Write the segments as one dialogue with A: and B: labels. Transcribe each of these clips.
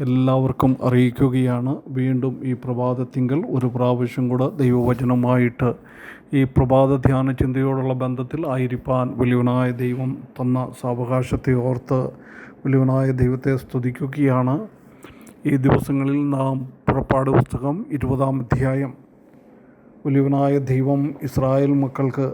A: എല്ലാവർക്കും അറിയിക്കുകയാണ്. വീണ്ടും ഈ പ്രഭാതത്തിങ്കൽ ഒരു പ്രാവശ്യം കൂടെ ദൈവവചനമായിട്ട് ഈ പ്രഭാത ധ്യാന ചിന്തയോടുള്ള ബന്ധത്തിൽ ആയിരിക്കാൻ വലിയവനായ ദൈവം തന്ന സാവകാശത്തെ ഓർത്ത് വലിയവനായ ദൈവത്തെ സ്തുതിക്കുകയാണ്. ഈ ദിവസങ്ങളിൽ നാം പുറപ്പാട് പുസ്തകം ഇരുപതാം അധ്യായം. വലിയവനായ ദൈവം ഇസ്രായേൽ മക്കൾക്ക്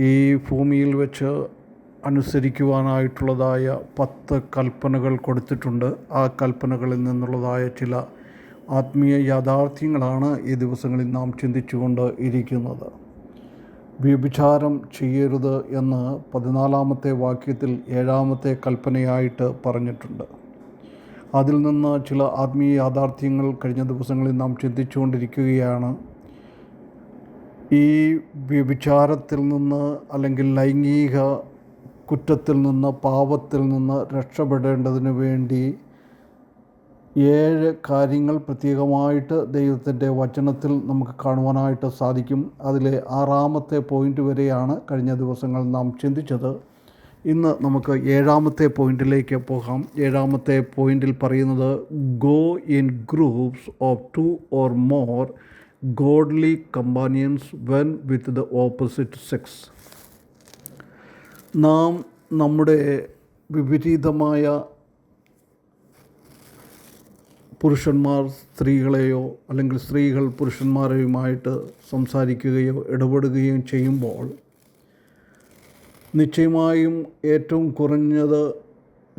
A: ഈ ഭൂമിയിൽ വെച്ച് അനുസരിക്കുവാനായിട്ടുള്ളതായ പത്ത് കൽപ്പനകൾ കൊടുത്തിട്ടുണ്ട്. ആ കൽപ്പനകളിൽ നിന്നുള്ളതായ ചില ആത്മീയ യാഥാർത്ഥ്യങ്ങളാണ് ഈ ദിവസങ്ങളിൽ നാം ചിന്തിച്ചുകൊണ്ട് ഇരിക്കുന്നത്. വ്യഭിചാരം ചെയ്യരുത് എന്ന് പതിനാലാമത്തെ വാക്യത്തിൽ ഏഴാമത്തെ കൽപ്പനയായിട്ട് പറഞ്ഞിട്ടുണ്ട്. അതിൽ നിന്ന് ചില ആത്മീയ യാഥാർത്ഥ്യങ്ങൾ കഴിഞ്ഞ ദിവസങ്ങളിൽ നാം ചിന്തിച്ചുകൊണ്ടിരിക്കുകയാണ്. ഈ വ്യഭിചാരത്തിൽ നിന്ന് അല്ലെങ്കിൽ ലൈംഗിക കുറ്റത്തിൽ നിന്ന് പാപത്തിൽ നിന്ന് രക്ഷപ്പെടേണ്ടതിന് വേണ്ടി ഏഴ് കാര്യങ്ങൾ പ്രത്യേകമായിട്ട് ദൈവത്തിന്റെ വചനത്തിൽ നമുക്ക് കാണുവാനായിട്ട് സാധിക്കും. അതിലെ ആറാമത്തെ പോയിന്റ് വരെയാണ് കഴിഞ്ഞ ദിവസങ്ങൾ നാം ചിന്തിച്ചത്. ഇന്ന് നമുക്ക് ഏഴാമത്തെ പോയിന്റിലേക്ക് പോകാം. ഏഴാമത്തെ പോയിന്റിൽ പറയുന്നത് go in groups of two or more godly companions when with the opposite sex നാം നമ്മുടെ വിപരീതമായ പുരുഷന്മാർ സ്ത്രീകളെയോ അല്ലെങ്കിൽ സ്ത്രീകൾ പുരുഷന്മാരെയുമായിട്ട് സംസാരിക്കുകയോ ഇടപെടുകയും ചെയ്യുമ്പോൾ നിശ്ചയമായും ഏറ്റവും കുറഞ്ഞത്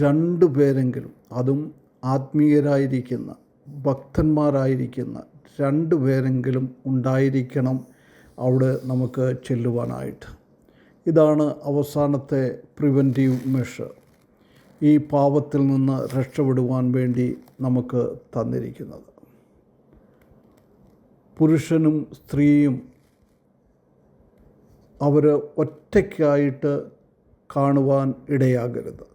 A: രണ്ട് പേരെങ്കിലും അതും ആത്മീയരായിരിക്കുന്ന ഭക്തന്മാരായിരിക്കുന്ന രണ്ട് പേരെങ്കിലും ഉണ്ടായിരിക്കണം അവിടെ നമുക്ക് ചെല്ലുവാനായിട്ട്. ഇതാണ് അവസാനത്തെ പ്രിവന്റീവ് മെഷർ ഈ പാപത്തിൽ നിന്ന് രക്ഷപ്പെടുവാൻ വേണ്ടി നമുക്ക് തന്നിരിക്കുന്നത്. പുരുഷനും സ്ത്രീയും അവർ ഒറ്റയ്ക്കായിട്ട് കാണുവാൻ ഇടയാകരുത്.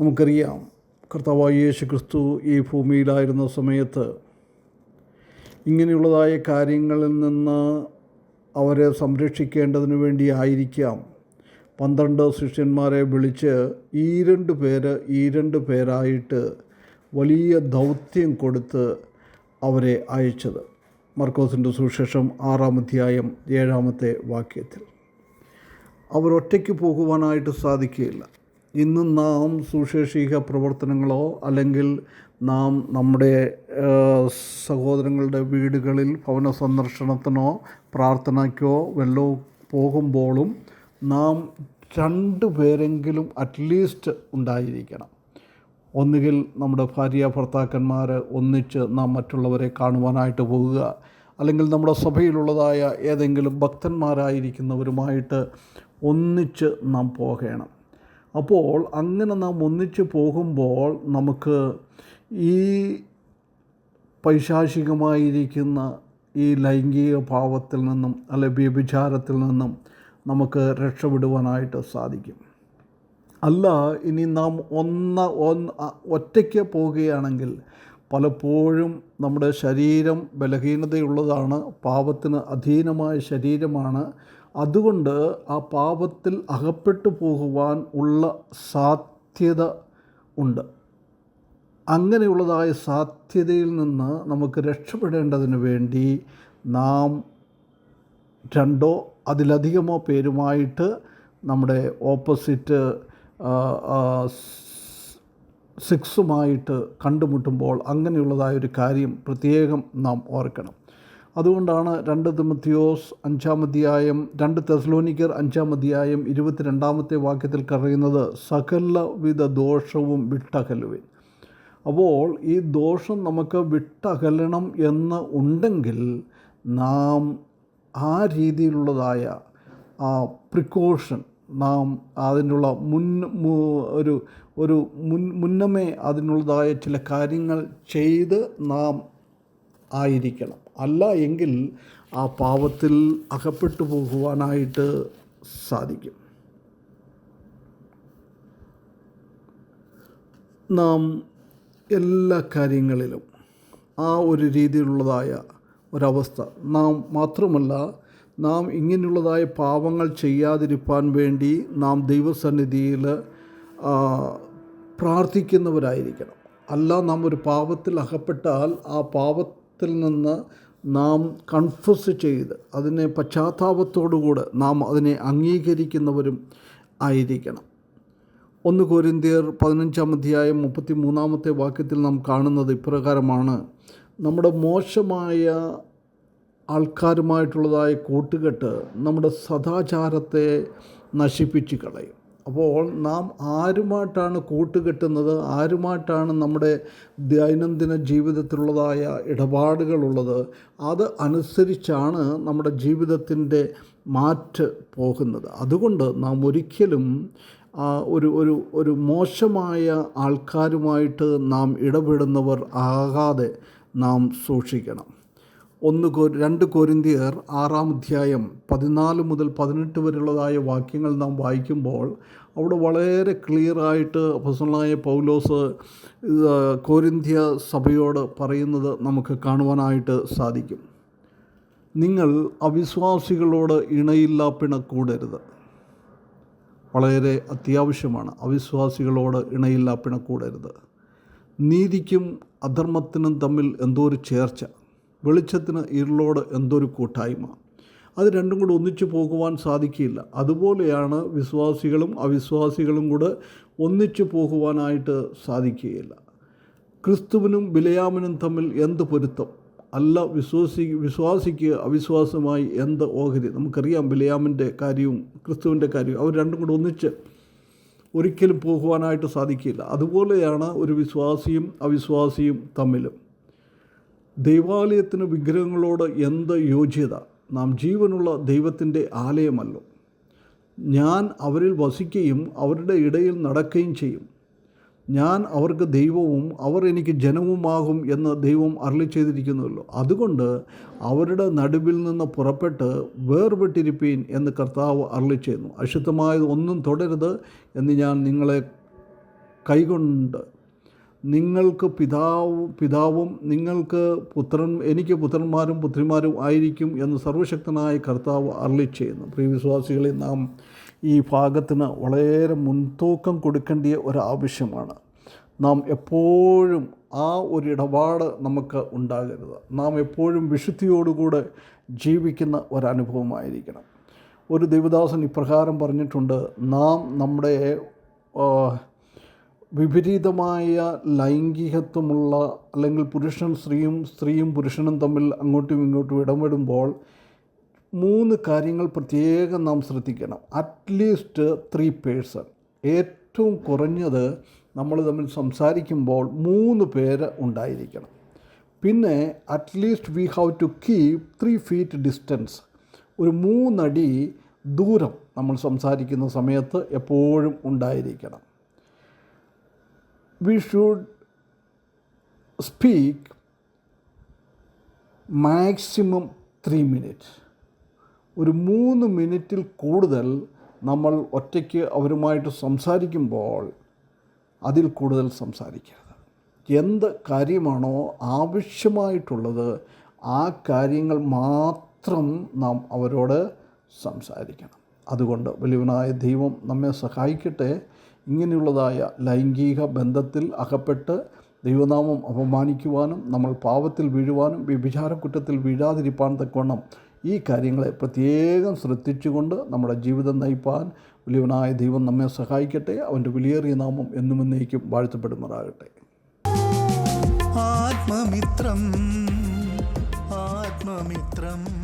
A: നമുക്കറിയാം കർത്താവായ യേശു ക്രിസ്തു ഈ ഭൂമിയിലായിരുന്ന സമയത്ത് ഇങ്ങനെയുള്ളതായ കാര്യങ്ങളിൽ നിന്ന് അവരെ സംരക്ഷിക്കേണ്ടതിന് വേണ്ടി ആയിരിക്കാം പന്ത്രണ്ട് ശിഷ്യന്മാരെ വിളിച്ച് ഈ രണ്ട് പേര് ഈ രണ്ട് പേരായിട്ട് വലിയ ദൗത്യം കൊടുത്ത് അവരെ അയച്ചത്. മർക്കോസിന്റെ സുവിശേഷം ആറാം അധ്യായം ഏഴാമത്തെ വാക്യത്തിൽ. അവർ ഒറ്റയ്ക്ക് പോകുവാനായിട്ട് സാധിക്കുകയില്ല. ഇന്ന് നാം സുശേഷിക പ്രവർത്തനങ്ങളോ അല്ലെങ്കിൽ നാം നമ്മുടെ സഹോദരങ്ങളുടെ വീടുകളിൽ ഭവന സന്ദർശനത്തിനോ പ്രാർത്ഥനയ്ക്കോ വല്ലോ പോകുമ്പോഴും നാം രണ്ട് പേരെങ്കിലും അറ്റ്ലീസ്റ്റ് ഉണ്ടായിരിക്കണം. ഒന്നുകിൽ നമ്മുടെ ഭാര്യ ഭർത്താക്കന്മാർ ഒന്നിച്ച് നാം മറ്റുള്ളവരെ കാണുവാനായിട്ട് പോകുക. അല്ലെങ്കിൽ നമ്മുടെ സഭയിലുള്ളതായ ഏതെങ്കിലും ഭക്തന്മാരായിരിക്കുന്നവരുമായിട്ട് ഒന്നിച്ച് നാം പോകണം. അപ്പോൾ അങ്ങനെ നാം ഒന്നിച്ച് പോകുമ്പോൾ നമുക്ക് ഈ പൈശാചികമായിരിക്കുന്ന ഈ ലൈംഗിക ഭാവത്തിൽ നിന്നും അല്ലെ വ്യഭിചാരത്തിൽ നിന്നും നമുക്ക് രക്ഷപ്പെടുവാനായിട്ട് സാധിക്കും. അല്ല ഇനി നാം ഒന്ന ഒന്ന് ഒറ്റയ്ക്ക് പോവുകയാണെങ്കിൽ പലപ്പോഴും നമ്മുടെ ശരീരം ബലഹീനതയുള്ളതാണ് പാപത്തിന് അധീനമായ ശരീരമാണ്. അതുകൊണ്ട് ആ പാപത്തിൽ അകപ്പെട്ടു പോകുവാൻ ഉള്ള സാധ്യത ഉണ്ട്. അങ്ങനെയുള്ളതായ സാധ്യതയിൽ നിന്ന് നമുക്ക് രക്ഷപ്പെടേണ്ടതിന് വേണ്ടി നാം രണ്ടോ അതിലധികമോ പേരുമായിട്ട് നമ്മുടെ ഓപ്പോസിറ്റ് സിക്സുമായിട്ട് കണ്ടുമുട്ടുമ്പോൾ അങ്ങനെയുള്ളതായ ഒരു കാര്യം പ്രത്യേകം നാം ഓർക്കണം. അതുകൊണ്ടാണ് രണ്ട് തിമത്തിയോസ് അഞ്ചാം അധ്യായം രണ്ട് തെസ്ലോനിക്കർ അഞ്ചാം അധ്യായം ഇരുപത്തിരണ്ടാമത്തെ വാക്യത്തിൽ പറയുന്നത് സകലവിധ ദോഷവും വിട്ടകലുവിൻ. അപ്പോൾ ഈ ദോഷം നമുക്ക് വിട്ടകലണം എന്ന് ഉണ്ടെങ്കിൽ നാം ആ രീതിയിലുള്ളതായ ആ പ്രിക്കോഷൻ നാം അതിനുള്ള മുൻ ഒരു ഒരു മുൻ മുന്നമേ അതിനുള്ളതായ ചില കാര്യങ്ങൾ ചെയ്ത് നാം ആയിരിക്കണം. അല്ല എങ്കിൽ ആ പാപത്തിൽ അകപ്പെട്ടു പോകുവാനായിട്ട് സാധിക്കും. നാം എല്ലാ കാര്യങ്ങളിലും ആ ഒരു രീതിയിലുള്ളതായ ഒരവസ്ഥ. നാം മാത്രമല്ല നാം ഇങ്ങനെയുള്ളതായ പാപങ്ങൾ ചെയ്യാതിരിക്കാൻ വേണ്ടി നാം ദൈവസന്നിധിയിൽ പ്രാർത്ഥിക്കുന്നവരായിരിക്കണം. അല്ല നാം ഒരു പാപത്തിൽ അകപ്പെട്ടാൽ ആ പാപത്തിൽ നിന്ന് നാം കൺഫസ് ചെയ്ത് അതിനെ പശ്ചാത്താപത്തോടുകൂടെ നാം അതിനെ അംഗീകരിക്കുന്നവരും ആയിരിക്കണം. ഒന്ന് കോരിന്തിയർ പതിനഞ്ചാം അധ്യായം മുപ്പത്തി മൂന്നാമത്തെ വാക്യത്തിൽ നാം കാണുന്നത് ഇപ്രകാരമാണ്. നമ്മുടെ മോശമായ ആൾക്കാരുമായിട്ടുള്ളതായ കൂട്ടുകെട്ട് നമ്മുടെ സദാചാരത്തെ നശിപ്പിച്ച് കളയും. അപ്പോൾ നാം ആരുമായിട്ടാണ് കൂട്ടുകെട്ടുന്നത്? ആരുമായിട്ടാണ് നമ്മുടെ ദൈനംദിന ജീവിതത്തിലുള്ളതായ ഇടപാടുകളുള്ളത്? അത് അനുസരിച്ചാണ് നമ്മുടെ ജീവിതത്തിന്റെ മാറ്റ് പോകുന്നത്. അതുകൊണ്ട് നാം ഒരിക്കലും ഒരു ഒരു ഒരു മോശമായ ആൾക്കാരുമായിട്ട് നാം ഇടപെടുന്നവർ ആകാതെ നാം സൂക്ഷിക്കണം. ഒന്ന് രണ്ട് കോരിന്തിയർ ആറാം അധ്യായം പതിനാല് മുതൽ പതിനെട്ട് വരെയുള്ളതായ വാക്യങ്ങൾ നാം വായിക്കുമ്പോൾ അവിടെ വളരെ ക്ലിയറായിട്ട് അപ്പസ്തലനായ പൗലോസ് കോരിന്തിയ കോരിന്ത്യ സഭയോട് പറയുന്നത് നമുക്ക് കാണുവാനായിട്ട് സാധിക്കും. നിങ്ങൾ അവിശ്വാസികളോട് ഇണയില്ലാ പിണക്കൂടരുത് വളരെ അത്യാവശ്യമാണ്. അവിശ്വാസികളോട് ഇണയില്ല പിണക്കൂടരുത്. നീതിക്കും അധർമ്മത്തിനും തമ്മിൽ എന്തോ ഒരു ചേർച്ച വെളിച്ചത്തിന് ഇരുളോട് എന്തോ ഒരു കൂട്ടായ്മ. അത് രണ്ടും കൂടെ ഒന്നിച്ചു പോകുവാൻ സാധിക്കില്ല. അതുപോലെയാണ് വിശ്വാസികളും അവിശ്വാസികളും കൂടെ ഒന്നിച്ചു പോകുവാനായിട്ട് സാധിക്കുകയില്ല. ക്രിസ്തുവിനും ബിലയാമിനും തമ്മിൽ എന്ത് പൊരുത്തം? അല്ല വിശ്വസി വിശ്വാസിക്ക് അവിശ്വാസമായി എന്ത് ഓഹരി? നമുക്കറിയാം ബിലയാമിന്റെ കാര്യവും ക്രിസ്തുവിന്റെ കാര്യവും. അവർ രണ്ടും കൂടെ ഒന്നിച്ച് ഒരിക്കലും പോകുവാനായിട്ട് സാധിക്കില്ല. അതുപോലെയാണ് ഒരു വിശ്വാസിയും അവിശ്വാസിയും തമ്മിലും. ദൈവാലയത്തിന് വിഗ്രഹങ്ങളോട് എന്ത് യോജ്യത നാം ജീവനുള്ള ദൈവത്തിന്റെ ആലയമല്ലോ. ഞാൻ അവരിൽ വസിക്കുകയും അവരുടെ ഇടയിൽ നടക്കുകയും ചെയ്യും. ഞാൻ അവർക്ക് ദൈവവും അവർ എനിക്ക് ജനവുമാകും എന്ന് ദൈവം അരളി ചെയ്തിരിക്കുന്നുവല്ലോ. അതുകൊണ്ട് അവരുടെ നടുവിൽ നിന്ന് പുറപ്പെട്ട് വേർപെട്ടിരിപ്പീൻ എന്ന് കർത്താവ് അരളി ചെയ്യുന്നു. അശുദ്ധമായത് ഒന്നും തുടരുത് എന്ന് ഞാൻ നിങ്ങളെ കൈകൊണ്ട് നിങ്ങൾക്ക് പിതാവും പിതാവും നിങ്ങൾക്ക് പുത്രൻ എനിക്ക് പുത്രന്മാരും പുത്രിമാരും ആയിരിക്കും എന്ന് സർവശക്തനായ കർത്താവ് അരളി ചെയ്യുന്നു. പ്രിയവിശ്വാസികളെ നാം ഈ ഭാഗത്തിന് വളരെ മുൻതൂക്കം കൊടുക്കേണ്ടിയ ഒരാവശ്യമാണ്. നാം എപ്പോഴും ആ ഒരു ഇടപാട് നമുക്ക് ഉണ്ടാകരുത്. നാം എപ്പോഴും വിശുദ്ധിയോടുകൂടെ ജീവിക്കുന്ന ഒരനുഭവമായിരിക്കണം. ഒരു ദേവദാസൻ ഇപ്രകാരം പറഞ്ഞിട്ടുണ്ട് നാം നമ്മുടെ വിപരീതമായ ലൈംഗികത്വമുള്ള അല്ലെങ്കിൽ പുരുഷൻ സ്ത്രീയും സ്ത്രീയും പുരുഷനും തമ്മിൽ അങ്ങോട്ടും ഇങ്ങോട്ടും ഇടപെടുമ്പോൾ മൂന്ന് കാര്യങ്ങൾ പ്രത്യേകം നാം ശ്രദ്ധിക്കണം. അറ്റ്ലീസ്റ്റ് ത്രീ പേഴ്സൺ ഏറ്റവും കുറഞ്ഞത് നമ്മൾ തമ്മിൽ സംസാരിക്കുമ്പോൾ മൂന്ന് പേര് ഉണ്ടായിരിക്കണം. പിന്നെ at least we have to keep three feet distance ഒരു മൂന്നടി ദൂരം നമ്മൾ സംസാരിക്കുന്ന സമയത്ത് എപ്പോഴും ഉണ്ടായിരിക്കണം. We should speak maximum three minute ഒരു മൂന്ന് മിനിറ്റിൽ കൂടുതൽ നമ്മൾ ഒറ്റയ്ക്ക് അവരുമായിട്ട് സംസാരിക്കുമ്പോൾ അതിൽ കൂടുതൽ സംസാരിക്കരുത്. എന്ത് കാര്യമാണോ ആവശ്യമായിട്ടുള്ളത് ആ കാര്യങ്ങൾ മാത്രം നാം അവരോട് സംസാരിക്കണം. അതുകൊണ്ട് വലിയവനായ ദൈവം നമ്മെ സഹായിക്കട്ടെ. ഇങ്ങനെയുള്ളതായ ലൈംഗിക ബന്ധത്തിൽ അകപ്പെട്ട് ദൈവനാമം അപമാനിക്കുവാനും നമ്മൾ പാവത്തിൽ വീഴുവാനും വ്യഭിചാരക്കുറ്റത്തിൽ വീഴാതിരിപ്പാൻ തക്കവണ്ണം ഈ കാര്യങ്ങളെ പ്രത്യേകം ശ്രദ്ധിച്ചുകൊണ്ട് നമ്മുടെ ജീവിതം നയിപ്പാൻ വലിയവനായ ദൈവം നമ്മെ സഹായിക്കട്ടെ. അവന്റെ വിലയേറിയ നാമം എന്നും എന്നേക്കും വാഴ്ത്തപ്പെടുമാറാകട്ടെ.
B: ആത്മമിത്രം ആത്മമിത്രം.